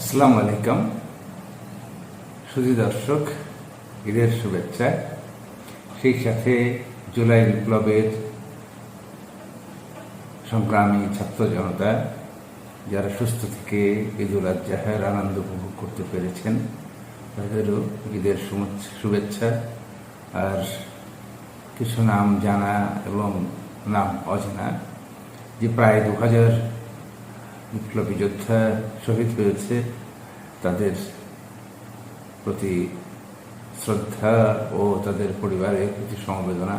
আসসালামু আলাইকুম। সুধী দর্শক, ঈদের শুভেচ্ছা। সেই সাথে জুলাই বিপ্লবের সংগ্রামী ছাত্র জনতা, যারা সুস্থ থেকে ঈদুল আজহার আনন্দ উপভোগ করতে পেরেছেন, তাদেরও ঈদের শুভেচ্ছা আর কিছু নাম জানা এবং নাম অজানা, যে প্রায় দু হাজার বিপ্লবী যোদ্ধা শহীদ হয়েছে, তাদের প্রতি শ্রদ্ধা ও তাদের পরিবারের প্রতি সমবেদনা।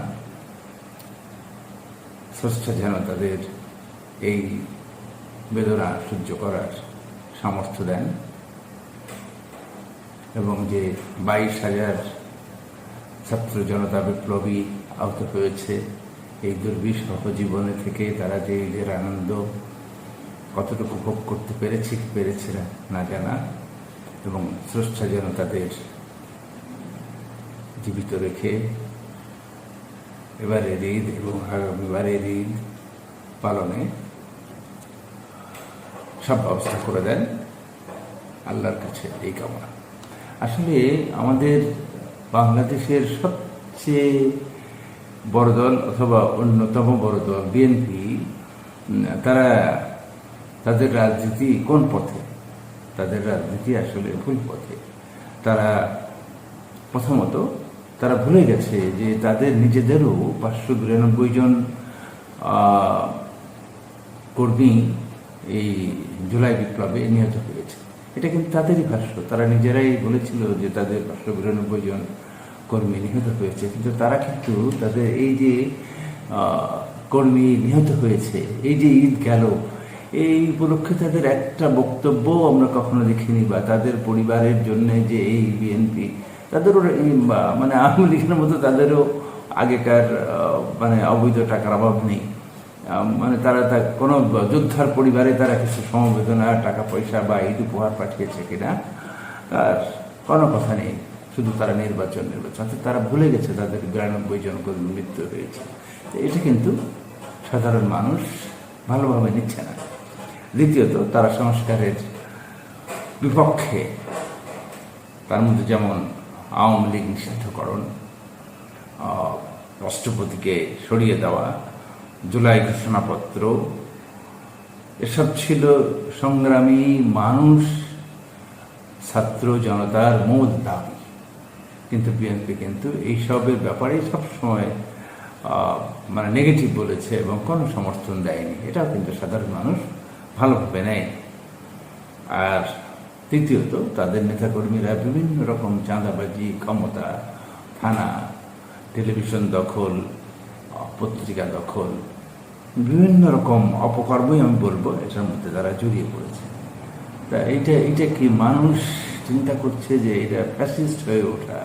স্রষ্টা যেন তাদের এই বেদনা সহ্য করার সামর্থ্য দেন এবং যে বাইশ হাজার ছাত্র জনতা বিপ্লবী আহত হয়েছে, এই দুর্বিষহ জীবনে থেকে তারা যে ঈদের আনন্দ কতটুকু ভোগ করতে পেরেছে কি পেরেছে না জানা। এবং স্রষ্টা যেন তাদের জীবিত রেখে এবারের ঈদ এবং আগামীবারের ঈদ পালনে সব ব্যবস্থা করে দেন আল্লাহর কাছে এই কামনা। আসলে আমাদের বাংলাদেশের সবচেয়ে বড় দল অথবা অন্যতম বড় দল বিএনপি তারা তাদের রাজনীতি কোন পথে? তাদের রাজনীতি আসলে ভুল পথে। তারা প্রথমত তারা ভুলে গেছে যে তাদের নিজেদেরও পাঁচশো বিরানব্বই জন কর্মী এই জুলাই বিপ্লবে নিহত হয়েছে। এটা কিন্তু তাদেরই ভাষ্য। তারা নিজেরাই বলেছিল যে তাদের পাঁচশো বিরানব্বই জন কর্মী নিহত হয়েছে। কিন্তু তারা কিন্তু তাদের এই যে কর্মী নিহত হয়েছে, এই যে ঈদ গেল এই উপলক্ষে তাদের একটা বক্তব্য আমরা কখনো দেখিনি বা তাদের পরিবারের জন্য যে এই বিএনপি তাদেরও মানে আওয়ামী লীগের মতো তাদেরও আগেকার মানে অবৈধ টাকার অভাব নেই। মানে তারা তা কোনো যোদ্ধার পরিবারে তারা কিছু সমবেদনা, টাকা পয়সা বা ঈদ উপহার পাঠিয়েছে কিনা তার কোনো কথা নেই। শুধু তারা নির্বাচন নির্বাচন। তারা ভুলে গেছে তাদের বিরানব্বই জন মৃত্যু হয়েছে। এটা কিন্তু সাধারণ মানুষ ভালোভাবে নিচ্ছে না। দ্বিতীয়ত, তারা সংস্কারের বিপক্ষে তার মধ্যে যেমন আওয়ামী লীগ নিষিদ্ধকরণ রাষ্ট্রপতিকে সরিয়ে দেওয়া, জুলাই ঘোষণাপত্র, এসব ছিল সংগ্রামী মানুষ, ছাত্র জনতার মূল দাবি। কিন্তু বিএনপি কিন্তু এইসবের ব্যাপারে সবসময় মানে নেগেটিভ বলেছে এবং কোনো সমর্থন দেয়নি। এটাও কিন্তু সাধারণ মানুষ ভালোভাবে নেয় আর তৃতীয়ত, তাদের নেতাকর্মীরা বিভিন্ন রকম চাঁদাবাজি, ক্ষমতা, থানা, টেলিভিশন দখল, পত্রিকা দখল, বিভিন্ন রকম অপকর্মই আমি বলব, এটার মধ্যে তারা জড়িয়ে পড়েছে। তা এইটা এইটা কি মানুষ চিন্তা করছে যে এটা ফ্যাসিস্ট হয়ে ওঠা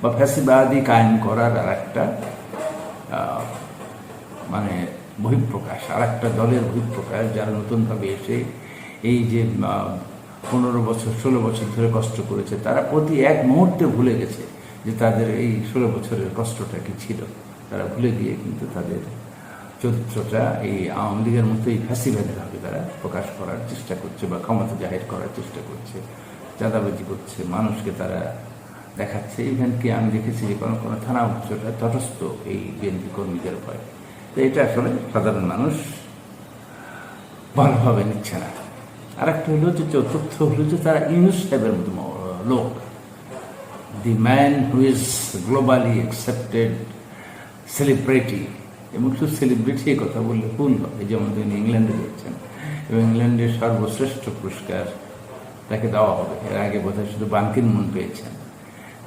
বা ফ্যাসিবাদী কায়েম করার আর একটা মানে বহিঃপ্রকাশ আর একটা দলের বহিঃপ্রকাশ যারা নতুনভাবে এসে এই যে পনেরো বছর, ষোলো বছর ধরে কষ্ট করেছে, তারা প্রতি এক মুহূর্তে ভুলে গেছে যে তাদের এই ষোলো বছরের কষ্টটা কি ছিল। তারা ভুলে গিয়ে কিন্তু তাদের চরিত্রটা এই আওয়ামী লীগের মতোই ফ্যাসিবাদীভাবে তারা প্রকাশ করার চেষ্টা করছে বা ক্ষমতা জাহির করার চেষ্টা করছে, চাঁদাবাজি করছে, মানুষকে তারা দেখাচ্ছে। ইভেন কি আমি দেখেছি যে কোনো কোনো থানা অফিসটা তটস্থ এই বিএনপি কর্মীদের ভয় তো এটা আসলে সাধারণ মানুষ ভালোভাবে নিচ্ছে না। আর একটা হলো যে চতুর্থ হলো যে তারা ইউনুস সাহেবের মতো লোক। The man who is globally accepted celebrity এবং শুধু সেলিব্রিটি কথা বললে ভুল হবে যেমন তিনি ইংল্যান্ডে যাচ্ছেন, এবং ইংল্যান্ডের সর্বশ্রেষ্ঠ পুরস্কার তাকে দেওয়া হবে। এর আগে বোধহয় শুধু বানকিন মন পেয়েছেন।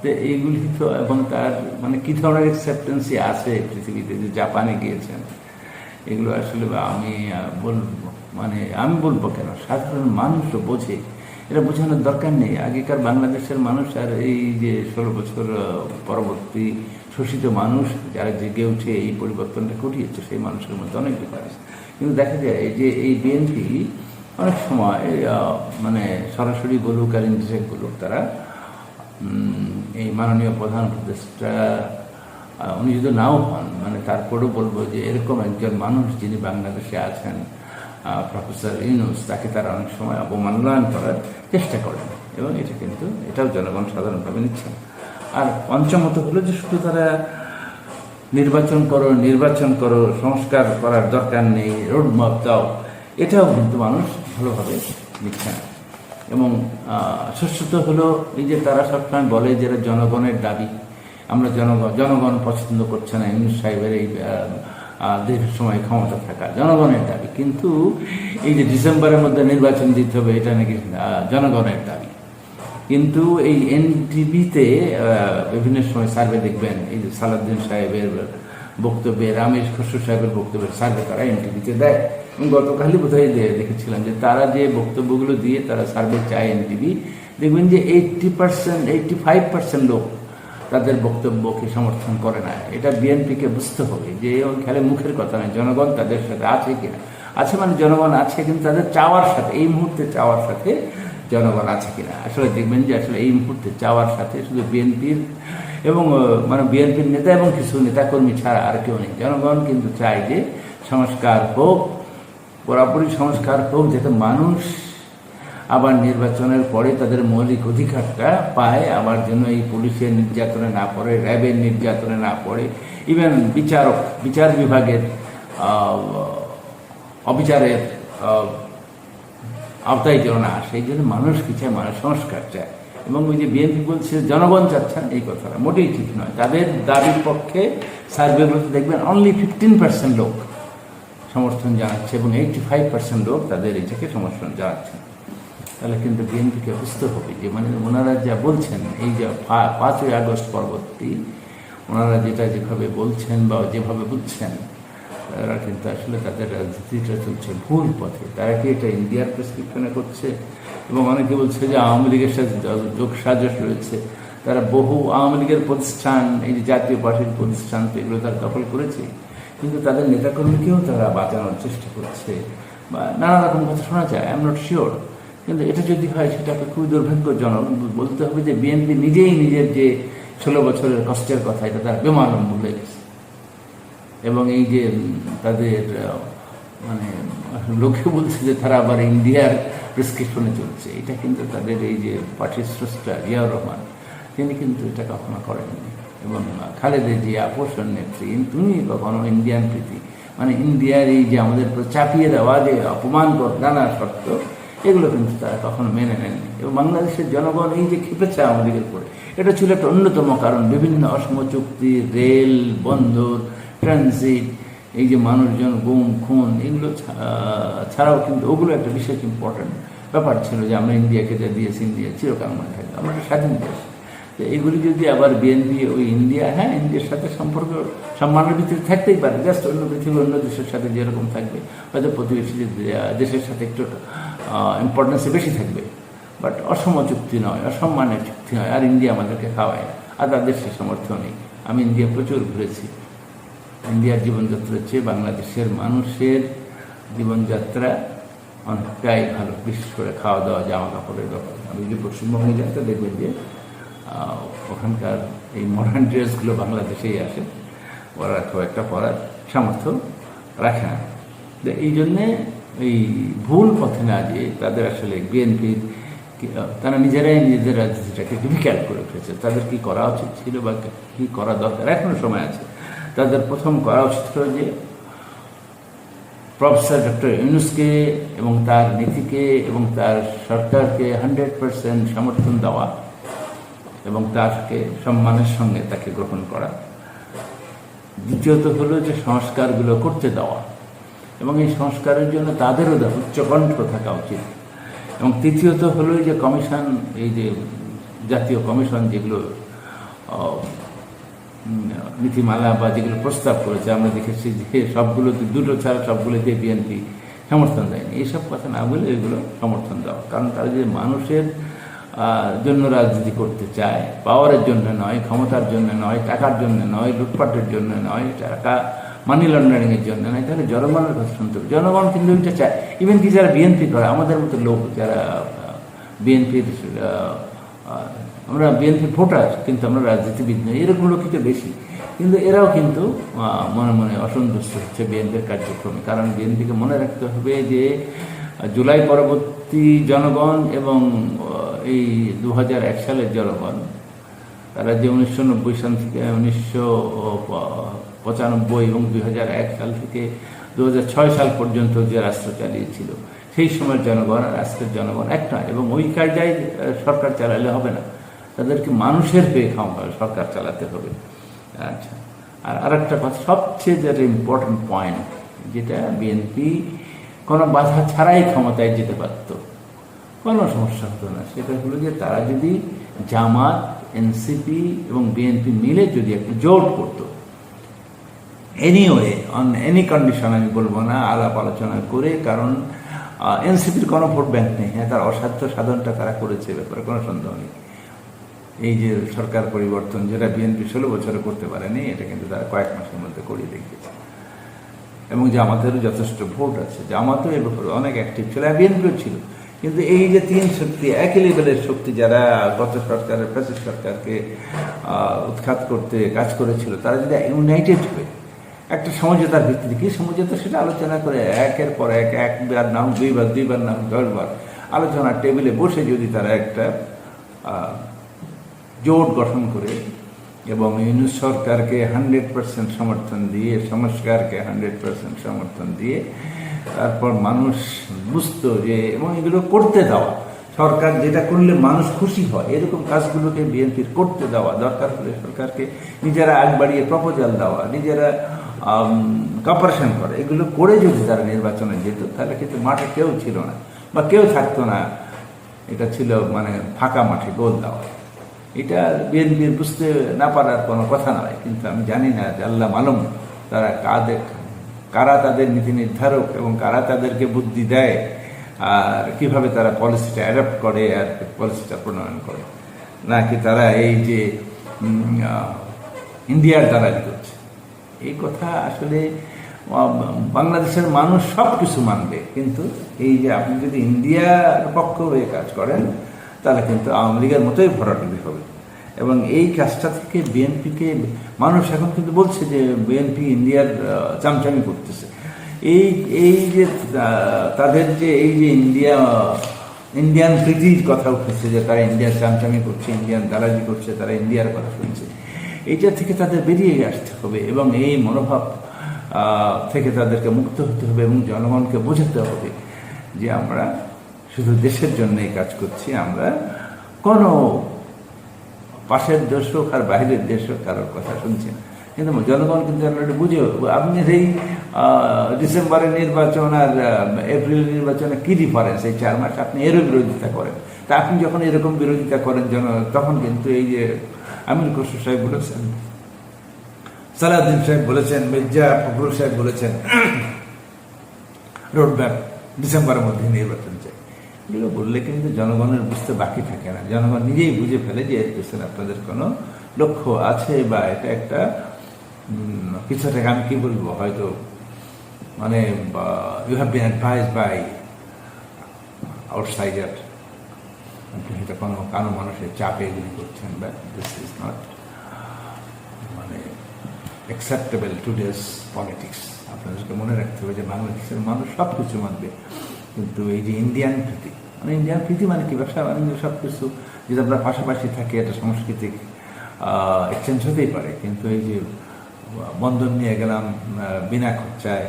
এইগুলি তো এবং তার মানে কী ধরনের অ্যাকসেপ্টেন্সি আছে পৃথিবীতে? যে জাপানে গিয়েছেন। এগুলো আসলে আমি বলব মানে আমি বলব কেন? সাধারণ মানুষও বোঝে। এটা বোঝানোর দরকার নেই। আগেকার বাংলাদেশের মানুষ আর এই যে ষোলো বছর পরবর্তী শোষিত মানুষ, যারা জেগে উঠে এই পরিবর্তনটা ঘটিয়েছে, সেই মানুষের মধ্যে অনেক ডিফারেন্স কিন্তু দেখা যায় যে এই বিএনপি অনেক সময় মানে সরাসরি বলুক আর ইন্ডিরেক্ট বলুক তারা এই মাননীয় প্রধান উপদেষ্টা উনি যদি নাও হন মানে তারপরেও বলব যে এরকম একজন মানুষ যিনি বাংলাদেশে আছেন প্রফেসর ইউনুস, তাকে তারা অনেক সময় অবমাননায়ন করার চেষ্টা করেন এবং এটা কিন্তু, এটাও জনগণ সাধারণভাবে নিচ্ছে। আর পঞ্চমত হলো যে শুধু তারা নির্বাচন করো নির্বাচন করো, সংস্কার করার দরকার নেই রোডম্যাপ দাও, এটাও কিন্তু মানুষ ভালোভাবে নিচ্ছে না। এবং ষষ্ঠত হলো এই যে তারা সবসময় বলে যে জনগণের দাবি, আমরা জনগণ জনগণ পছন্দ করছে না, ইউনুস সাহেবের এই দীর্ঘ সময় ক্ষমতা থাকা জনগণের দাবি। কিন্তু এই যে ডিসেম্বরের মধ্যে নির্বাচন দিতে হবে, এটা নাকি জনগণের দাবি। কিন্তু এই এনটিভিতে বিভিন্ন সময় সার্ভে দেখবেন, এই যে সালাউদ্দিন সাহেবের বক্তব্যে, রামেশ খসরু সাহেবের বক্তব্যের সার্ভে তারা এনটিভিতে দেয়। গতকালই বোধহয় দেখেছিলাম যে তারা যে বক্তব্যগুলো দিয়ে তারা সার্ভে চায় এনটিভি, দেখবেন যে eighty percent, eighty five percent লোক তাদের বক্তব্যকে সমর্থন করে না। এটা বিএনপিকে বুঝতে হবে যে খেলে মুখের কথা নয়, জনগণ তাদের সাথে আছে কিনা। আছে মানে জনগণ আছে, কিন্তু তাদের চাওয়ার সাথে, এই মুহূর্তে চাওয়ার সাথে জনগণ আছে কিনা। আসলে দেখবেন যে আসলে এই মুহূর্তে চাওয়ার সাথে শুধু বিএনপির এবং মানে বিএনপির নেতা এবং কিছু নেতাকর্মী ছাড়া আর কেউ নেই। জনগণ কিন্তু চায় যে সংস্কার হোক পুরাপুরি সংস্কার হোক, যাতে মানুষ আবার নির্বাচনের পরে তাদের মৌলিক অধিকারটা পায়, আবার যেন এই পুলিশের নির্যাতনে না পড়ে, র্যাবের নির্যাতনে না পড়ে ইভেন বিচারক, বিচার বিভাগের অবিচারের আওতায় যেন না আসে, এই জন্য মানুষ কি চায়? মানুষ সংস্কার চায়। এবং ওই যে বিএনপি বলছে, জনগণ চাচ্ছেন, এই কথাটা মোটেই ঠিক নয়। তাদের দাবির পক্ষে সার্ভেগুলোতে দেখবেন অনলি ফিফটিন পার্সেন্ট লোক সমর্থন জানাচ্ছে এবং এইটি ফাইভ পার্সেন্ট লোক তাদের এটাকে সমর্থন জানাচ্ছেন তাহলে কিন্তু বিএনপিকে বুঝতে হবে। যে মানে ওনারা যা বলছেন, এই যে পাঁচই আগস্ট পরবর্তী, ওনারা যেটা যেভাবে বলছেন বা যেভাবে বুঝছেন, তারা কিন্তু আসলে তাদের রাজনীতিটা চলছে ভুল পথে। তারা কি এটা ইন্ডিয়ার প্রেসক্রিপশনে করছে? এবং অনেকে বলছে যে আওয়ামী লীগের সাথে য- যোগ সাজস রয়েছে, তারা বহু আওয়ামী লীগের প্রতিষ্ঠান, এই যে জাতীয় পার্টির প্রতিষ্ঠান, তো এগুলো তারা দখল করেছে। কিন্তু তাদের নেতাকর্মীকেও তারা বাঁচানোর চেষ্টা করছে। বা নানা রকম কথা শোনা যায় আই এম নট শিওর কিন্তু এটা যদি হয় সেটাকে খুবই দুর্ভাগ্যজনক। বলতে হবে যে বিএনপি নিজেই নিজের যে ষোলো বছরের কষ্টের কথা, এটা তারা বেমালম ভুলে গেছে। এবং এই যে তাদের মানে লোকে বলছে যে তারা আবার ইন্ডিয়ার প্রেসক্রিপশনে চলছে, এটা কিন্তু তাদের এই যে পার্টির স্রষ্টা জিয়াউর রহমান, তিনি কিন্তু এটা কখনো করেননি। এবং খালেদা জিয়া পোষণ নেত্রী, তুমি কখনো ইন্ডিয়ান প্রীতি? মানে ইন্ডিয়ার এই যে আমাদের চাপিয়ে দেওয়া যে অপমান নানা শর্ত এগুলো কিন্তু তারা কখনো মেনে নেননি। এবং বাংলাদেশের জনগণ এই যে খেপেছে আমাদের উপরে, এটা ছিল একটা অন্যতম কারণ। বিভিন্ন অসম চুক্তি, রেল, বন্দর ট্রানজিট এই যে মানুষজন গুম, খুন, এগুলো ছাড়াও কিন্তু ওগুলো একটা বিশেষ ইম্পর্টেন্ট ব্যাপার ছিল যে আমরা ইন্ডিয়াকে যা দিয়েছি ইন্ডিয়া চিরকাল মনে থাকবে। আমরা একটা স্বাধীন দেশ। তো এগুলি যদি আবার বিএনপি ওই ইন্ডিয়া হ্যাঁ ইন্ডিয়ার সাথে সম্পর্ক, সম্মানের ভিত্তিতে থাকতেই পারে জাস্ট অন্য পৃথিবীর অন্য দেশের সাথে যেরকম থাকবে, হয়তো প্রতিবেশী দেশের সাথে একটু ইম্পর্টেন্সে বেশি থাকবে বাট অসম চুক্তি নয়, অসম্মানের চুক্তি নয়, আর ইন্ডিয়া আমাদেরকে খাওয়ায় না, আর তাদের সে সামর্থ্য নেই। আমি ইন্ডিয়া প্রচুর ঘুরেছি ইন্ডিয়ার জীবনযাত্রার চেয়ে বাংলাদেশের মানুষের জীবনযাত্রা অনেকটাই ভালো, বিশেষ করে খাওয়া দাওয়া জামা কাপড়ের ব্যাপার। আমি যদি পশ্চিমবঙ্গে যাতে দেখবেন যে ওখানকার এই মডার্ন ড্রেসগুলো বাংলাদেশেই আসে। ওরা খুব একটা পরার সামর্থ্য রাখে না। এই জন্যে এই ভুল পথে না যে তাদের আসলে বিএনপির তারা নিজেরাই নিজেদের রাজনীতিটাকে ডিফিকাল্ট করে ফেলেছে। তাদের কি করা উচিত ছিল বা কী করা দরকার? এখনও সময় আছে। তাদের প্রথম করা উচিত ছিল যে প্রফেসর ডক্টর ইউনুসকে এবং তার নীতিকে এবং তার সরকারকে হান্ড্রেড পার্সেন্ট সমর্থন দেওয়া। এবং তাকে সম্মানের সঙ্গে তাকে গ্রহণ করা। দ্বিতীয়ত হলো যে সংস্কারগুলো করতে দেওয়া। এবং এই সংস্কারের জন্য তাদেরও উচ্চকণ্ঠ থাকা উচিত। এবং তৃতীয়ত হলো যে কমিশন, এই যে জাতীয় কমিশন যেগুলো নীতিমালা বা যেগুলো প্রস্তাব করেছে, আমরা দেখেছি যে সবগুলো দুটো ছাড়া সবগুলোতে বিএনপি সমর্থন দেয়নি। এইসব কথা না বলে এগুলো সমর্থন দেওয়া। কারণ তারা যে মানুষের জন্য রাজনীতি করতে চায়। পাওয়ারের জন্য নয়, ক্ষমতার জন্য নয়, টাকার জন্য নয়, লুটপাটের জন্য নয়, টাকা মানি লন্ডারিংয়ের জন্য নয়। তাহলে জনগণের কথা শুনতে হবে জনগণ কিন্তু এটা চায়। ইভেন কি যারা বিএনপি করে, আমাদের মতো লোক যারা বিএনপির আমরা বিএনপি ভোটার, কিন্তু আমরা রাজনীতিবিদ নই, এরকম লোকই তো বেশি। কিন্তু এরাও কিন্তু মনে মনে অসন্তুষ্ট হচ্ছে বিএনপির কার্যক্রমে। কারণ বিএনপিকে মনে রাখতে হবে যে জুলাই পরবর্তী জনগণ এবং এই দু হাজার এক সালের জনগণ, তারা যে উনিশশো নব্বই সাল থেকে, উনিশশো পঁচানব্বই এবং দু হাজার এক সাল থেকে দু হাজার ছয় সাল পর্যন্ত যে রাষ্ট্র চালিয়েছিল, সেই সময়ের জনগণ আর আজকের জনগণ একটা এবং ওই কায়দায় সরকার চালালে হবে না। তাদেরকে মানুষের হয়ে খাওয়া সরকার চালাতে হবে। আচ্ছা আর আরেকটা কথা, সবচেয়ে যেটা ইম্পর্টেন্ট পয়েন্ট যেটা বিএনপি কোনো বাধা ছাড়াই ক্ষমতায় যেতে পারত। কোনো সমস্যা হতো না। সেটা হলো যে তারা যদি জামাত, এনসিপি এবং বিএনপি মিলে যদি একটা জোট করতো। এনিওয়ে অন এনি কন্ডিশন আমি বলব না, আলাপ আলোচনা করে, কারণ এনসিপির কোনো ভোট ব্যাংক নেই। হ্যাঁ তার অসাধ্য সাধনটা তারা করেছে ব্যাপারে কোনো সন্দেহ নেই। এই যে সরকার পরিবর্তন, যেটা বিএনপি ষোলো বছরে করতে পারেনি, এটা কিন্তু তারা কয়েক মাসের মধ্যে করিয়ে দেখিয়েছে। এবং জামাতেরও যথেষ্ট ভোট আছে জামাতও এ ব্যাপারে অনেক অ্যাক্টিভ ছিল বিএনপিও ছিল। কিন্তু এই যে তিন শক্তি, একই লেভেলের শক্তি যারা গত সরকারের, ফ্যাসিস্ট সরকারকে উৎখাত করতে কাজ করেছিল, তারা যদি ইউনাইটেড হয়ে, একটা সমঝোতার ভিত্তিতে, কী সমঝোতা সেটা আলোচনা করে একের পর এক একবার নাম, দুইবার দুইবার নাম, দশবার আলোচনার টেবিলে বসে যদি তারা একটা জোট গঠন করে এবং ইউনুস সরকারকে হান্ড্রেড পার্সেন্ট সমর্থন দিয়ে, সংস্কারকে হান্ড্রেড পার্সেন্ট সমর্থন দিয়ে তারপর মানুষ বুঝতো যে, এবং এগুলো করতে দেওয়া। সরকার যেটা করলে মানুষ খুশি হয়, এরকম কাজগুলোকে বিএনপির করতে দেওয়া। দরকার হলে সরকারকে নিজেরা আগ বাড়িয়ে প্রপোজাল দেওয়া, নিজেরা কপারেশন করে। এগুলো করে যদি তারা নির্বাচনে যেত, তাহলে কিন্তু মাঠে কেউ ছিল না বা কেউ থাকতো না। এটা ছিল মানে ফাঁকা মাঠে গোল দেওয়া। এটা বিএনপির বুঝতে না পারার কোনো কথা নয়। কিন্তু আমি জানি না যে আল্লাহ মালুম তারা কাদের, কারা তাদের নীতি নির্ধারক এবং কারা তাদেরকে বুদ্ধি দেয় আর কীভাবে তারা পলিসিটা অ্যাডাপ্ট করে আর পলিসিটা প্রণয়ন করে। নাকি তারা এই যে ইন্ডিয়ার দ্বারা করছে। এই কথা আসলে বাংলাদেশের মানুষ সব কিছু মানবে। কিন্তু এই যে আপনি যদি ইন্ডিয়ার পক্ষ হয়ে কাজ করেন, তাহলে কিন্তু আওয়ামী লীগের মতোই ভরাটুলি হবে। এবং এই কাজটা থেকে বিএনপিকে, মানুষ এখন কিন্তু বলছে যে বিএনপি ইন্ডিয়ার চামচামি করতেছে। এই এই যে তাদের যে এই যে ইন্ডিয়া, ইন্ডিয়ান প্রীতির কথা উঠেছে যে তারা ইন্ডিয়ার চামচামি করছে, ইন্ডিয়ান দালাজি করছে, তারা ইন্ডিয়ার কথা শুনছে, এইটা থেকে তাদের বেরিয়ে আসতে হবে এবং এই মনোভাব থেকে তাদেরকে মুক্ত হতে হবে এবং জনগণকে বোঝাতে হবে যে আমরা শুধু দেশের জন্যই কাজ করছি, আমরা কোনো পাশের দেশ হোক আর বাইরের দেশ হোক কারোর কথা শুনছি না। কিন্তু জনগণ কিন্তু অলরেডি বুঝে আপনি সেই ডিসেম্বরের নির্বাচন আর এপ্রিলের নির্বাচনে কী ডিফারেন্স এই চার মাস আপনি এরও বিরোধিতা করেন। তা আপনি যখন এরকম বিরোধিতা করেন জন তখন কিন্তু এই যে আমির খসরু সাহেব বলেছেন, সালাউদ্দিন সাহেব বলেছেন, মির্জা ফখরুল সাহেব বলেছেন রোডম্যাপ ডিসেম্বরের মধ্যে নির্বাচন এগুলো বললে কিন্তু জনগণের বুঝতে বাকি থাকে না। জনগণ নিজেই বুঝে ফেলে যে এর পেছনে আপনাদের কোনো লক্ষ্য আছে বা এটা একটা কিছু একটা আমি কি বলব, হয়তো মানে you have been advice by outsider আপনি হয়তো কোনো কারও মানুষের চাপে এগুলি করছেন বা দিস ইজ নট মানে অ্যাকসেপ্টেবল টুডেস পলিটিক্স আপনাদেরকে মনে রাখতে হবে যে বাংলাদেশের মানুষ সব কিছু মানবে। কিন্তু এই যে ইন্ডিয়ান প্রীতি মানে ইন্ডিয়ান প্রীতি মানে কি? ব্যবসা, বাণিজ্য সব কিছু যদি আমরা পাশাপাশি থাকি একটা সাংস্কৃতিক এক্সচেঞ্জ হতেই পারে। কিন্তু এই যে বন্ধন নিয়ে গেলাম বিনা খরচায়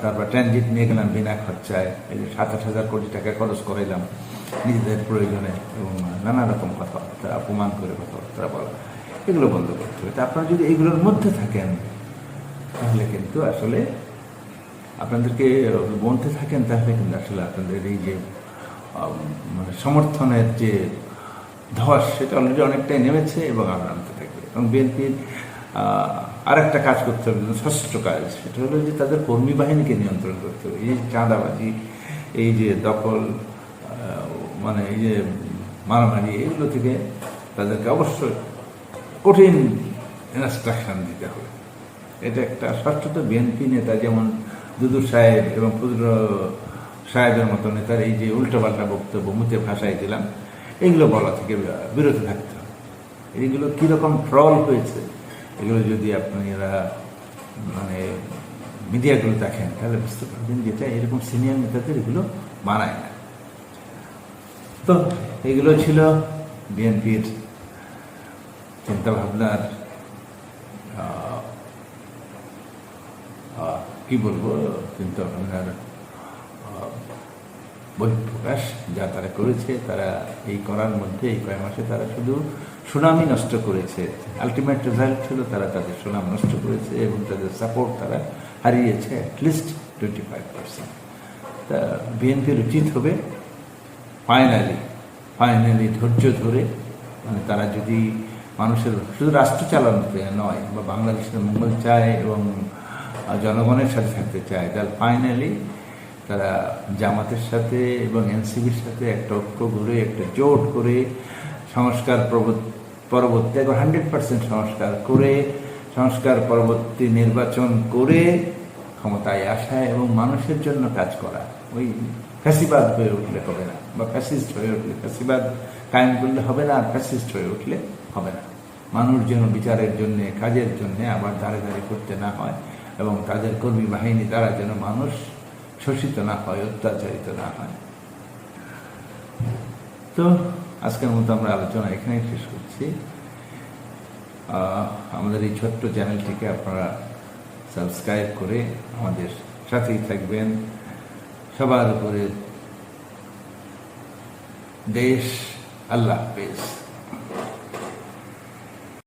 তারপর ট্রানজিট নিয়ে গেলাম বিনা খরচায়, এই যে সাত আট হাজার কোটি টাকা খরচ করাইলাম নিজেদের প্রয়োজনে, এবং নানা রকম কথাবার্তা, অপমান করে কথাবার্তা বলা, এগুলো বন্ধ করতে হবে। তা আপনারা যদি এইগুলোর মধ্যে থাকেন, তাহলে কিন্তু আসলে আপনাদেরকে বলতে থাকেন তাহলে কিন্তু আসলে আপনাদের এই যে মানে সমর্থনের যে ধস, সেটা অলরেডি অনেকটাই নেমেছে এবং আরও নামতে থাকবে। এবং বিএনপির আর একটা কাজ করতে হবে ষষ্ঠ কাজ, সেটা হলো যে তাদের কর্মী বাহিনীকে নিয়ন্ত্রণ করতে হবে। এই চাঁদাবাজি, এই যে দখল মানে এই যে মারামারি, এগুলো থেকে তাদেরকে অবশ্যই কঠিন ইনস্ট্রাকশন দিতে হবে। এটা একটা, ষষ্ঠত বিএনপি নেতা যেমন দুদু সাহেব এবং ক্ষুদ্র সাহেবের মতো নেতার এই যে উল্টোপাল্টা বক্তব্য মুতে ভাষায় দিলাম, এগুলো বলা থেকে বিরত থাকতে হবে। এইগুলো কীরকম ট্রল হয়েছে, এগুলো যদি আপনারা মানে মিডিয়াগুলো দেখেন, তাহলে বুঝতে পারবেন যেটা এরকম সিনিয়র নেতাদের এগুলো মানায় না। তো, এগুলো ছিল বিএনপির চিন্তাভাবনার কি বলব চিন্তাভাবনার আহ, বহিঃপ্রকাশ যা তারা করেছে তারা এই করার মধ্যে এই কয় মাসে তারা শুধু সুনামই নষ্ট করেছে। আলটিমেট রেজাল্ট ছিল তারা তাদের সুনাম নষ্ট করেছে এবং তাদের সাপোর্ট তারা হারিয়েছে অ্যাটলিস্ট টোয়েন্টি ফাইভ পার্সেন্ট তা বিএনপির উচিত হবে। ফাইনালি ফাইনালি ধৈর্য ধরে মানে তারা যদি মানুষের শুধু রাষ্ট্র চালানোতে নয় বা বাংলাদেশের মঙ্গল চায় এবং জনগণের সাথে থাকতে চায়। তাহলে ফাইনালি তারা জামাতের সাথে এবং এনসিবির সাথে একটা ঐক্য করে একটা জোট করে, সংস্কার প্রব- পরবর্তী একবার হান্ড্রেড পার্সেন্ট সংস্কার করে, সংস্কার পরবর্তী নির্বাচন করে ক্ষমতায় আসা এবং মানুষের জন্য কাজ করা। ওই ফ্যাসিবাদ হয়ে উঠলে হবে না বা ফ্যাসিস্ট হয়ে উঠলে, ফ্যাসিবাদ কায়েম করলে হবে না আর ফ্যাসিস্ট হয়ে উঠলে হবে না। মানুষ যেন বিচারের জন্য, কাজের জন্য আবার দাঁড়ে দাঁড়িয়ে করতে না হয়। এবং তাদের কর্মী বাহিনী দ্বারা যেন মানুষ শোষিত না হয়, অত্যাচারিত না হয়। তো আজকের মতো আমরা আলোচনা এখানেই শেষ করছি। আমাদের এই ছোট্ট চ্যানেলটিকে আপনারা সাবস্ক্রাইব করে আমাদের সাথেই থাকবেন। সবার উপরে দেশ আল্লাহ হাফেজ।